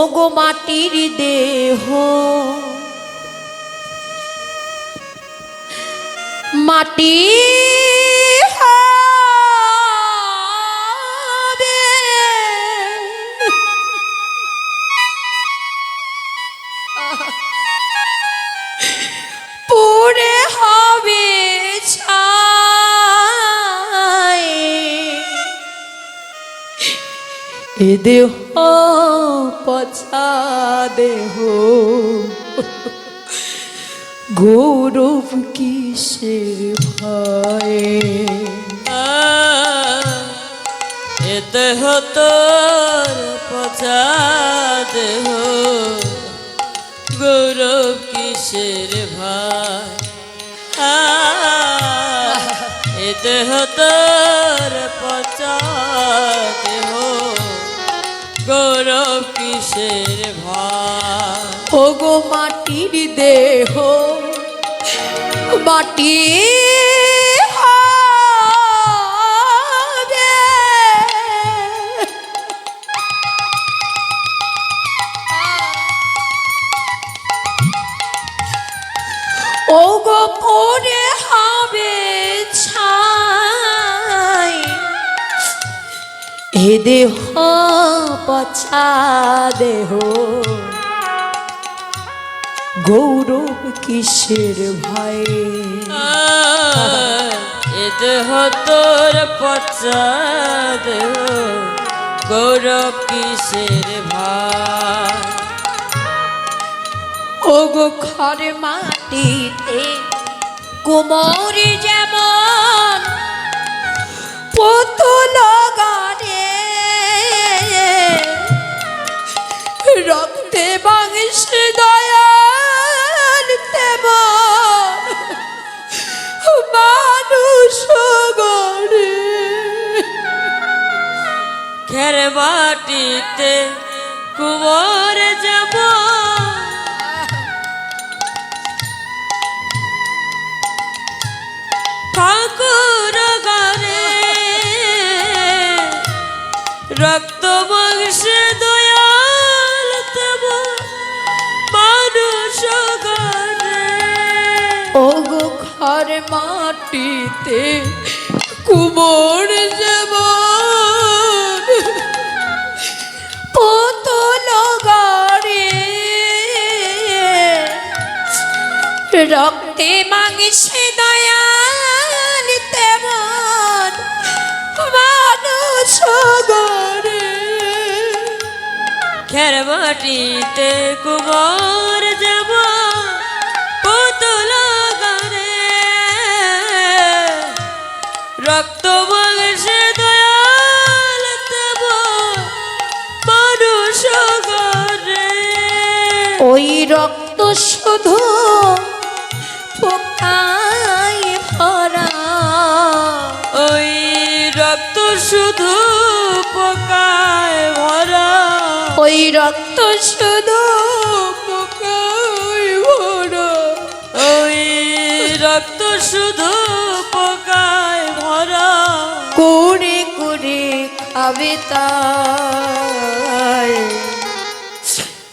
ওগো মাটির দেহ মাটি। পুরে এ দেহ গৌরব কিসের ভয়ে? এ দেহ তোর পচা দেহ গৌরব কিসের ভাই আ, এ দেহ পচা গৌরব কিসের ভাই ওগো মাটির দেহ মাটি হবে। ওগো এ দেহ পছা দেহ। গৌরব কিসের ভাই এ দেহ তোর পচা দেহ। গৌরব কিসের ভাই ওগো খড় মাটিতে কুমোর যেমন পুতুল গানে খের মাটিতে কুমোর যাব। ঠাকুর গারে রক্ত বংশ দয়াল তব মানুষ গারে ওগো ঘর মাটিতে কুমোর যেমন রক্তে মাংসে দয়াল তেমন মানুষ গড়ে। খের মাটিতে কুমার যাব পুতুল গারে রক্ত বংশে দয়াল তব মানুষ গারে ওই রক্ত শুধু রক্ত শুধু ওই রক্ত শুধু পোকায় ভরা। করে করে খাবে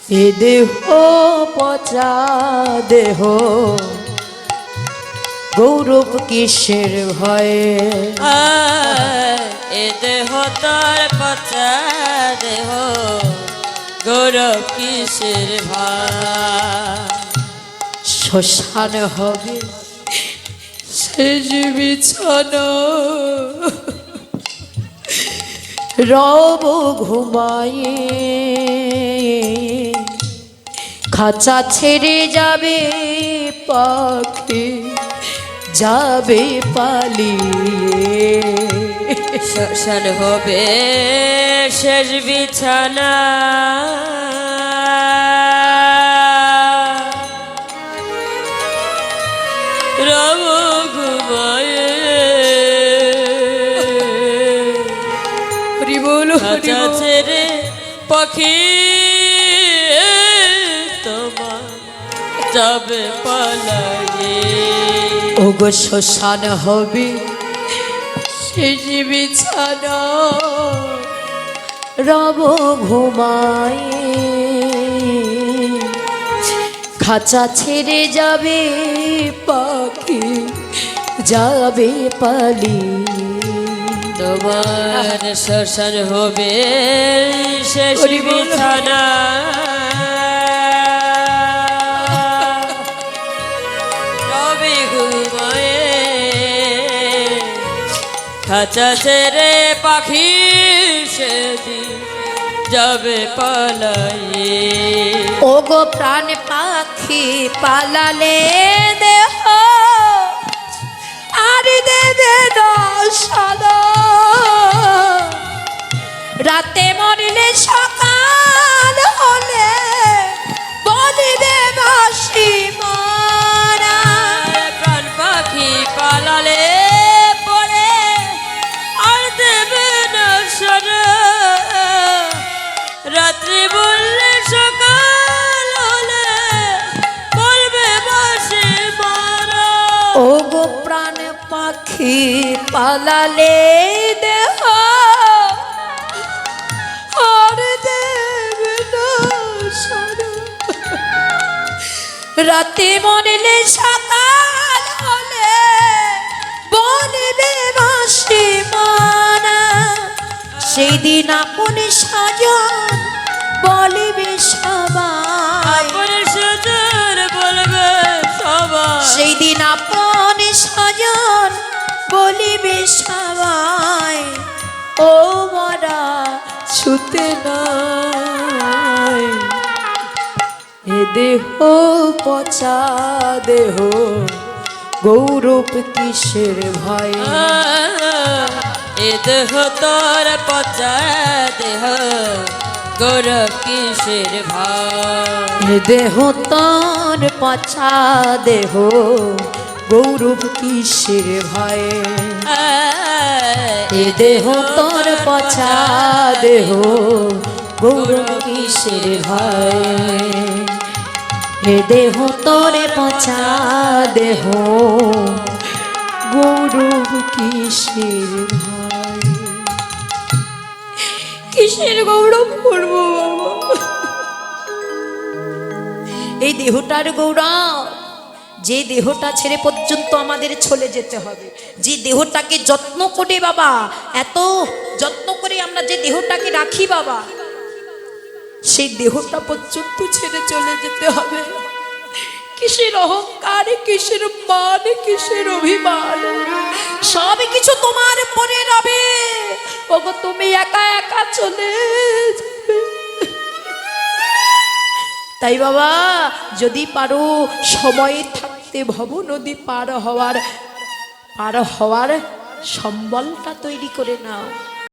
এ দেহ পচা দেহ। গৌরব কিসের ভয়ে? এ দেহ তার পচা দেহ। গৌরব কিসের শ্মশান হবে শেষ বিছানা। রব ঘুমায়ে খাঁচা ছেড়ে যাবে পাখি। যাবে পালিয়ে। শ্মশান হবে শেষ বিছানা। পাখি তোমার যাবে পালাইয়ে। ভোগ শ্মশান হবে শেষ বিছানা রব ঘুমায়। খাঁচা ছেড়ে যাবে পাখি যাবে পালি। তোমার শ্মশান হবে সে বিছানা খাঁচা ছেড়ে পাখি সেদিন যাবে পালাই ও গো প্রাণ পাখি, পালালে দেহ। আর দেবে সাদা। রাতে মরিলে সকাল পালালে দেহ। রাতে মরলে সকাল হলে বলবে বাসি মানা। সেই দিন আপন সাজন বলবে সবাই। সেই দিন আপন সাজন বলিবে সবাই ও মরা ছুতে নাই এ দেহ পচা দেহ গৌরব কিসের ভাই এ দেহ তোর পচা দেহ গৌরব কিসের ভাই এ দেহ তর পচা দেহ গৌরব কিসের ভাই এ দেহ তোর পচা দেহ গৌরব কিসের ভাই এ দেহ তোর পচা দেহ গৌরব কিসের ভাই কিসের গৌরব করব? এই দেহটার গৌরব যে দেহটা ছেড়ে পর্যন্ত আমাদের চলে যেতে হবে। যে দেহটাকে যত্ন করে বাবা, এত যত্ন করে আমরা যে দেহটাকে রাখি বাবা, সেই দেহটা পর্যন্ত ছেড়ে চলে যেতে হবে। কিসের অহংকার, কিসের মান, কিসের অভিমান? সব কিছু তোমার পরে রবে। ওগো, তুমি একা একা চলে তাই বাবা, যদি পারো সময়ে থাকতে ভব নদী পার হওয়ার পার হওয়ার সম্বলটা তৈরি করে নাও।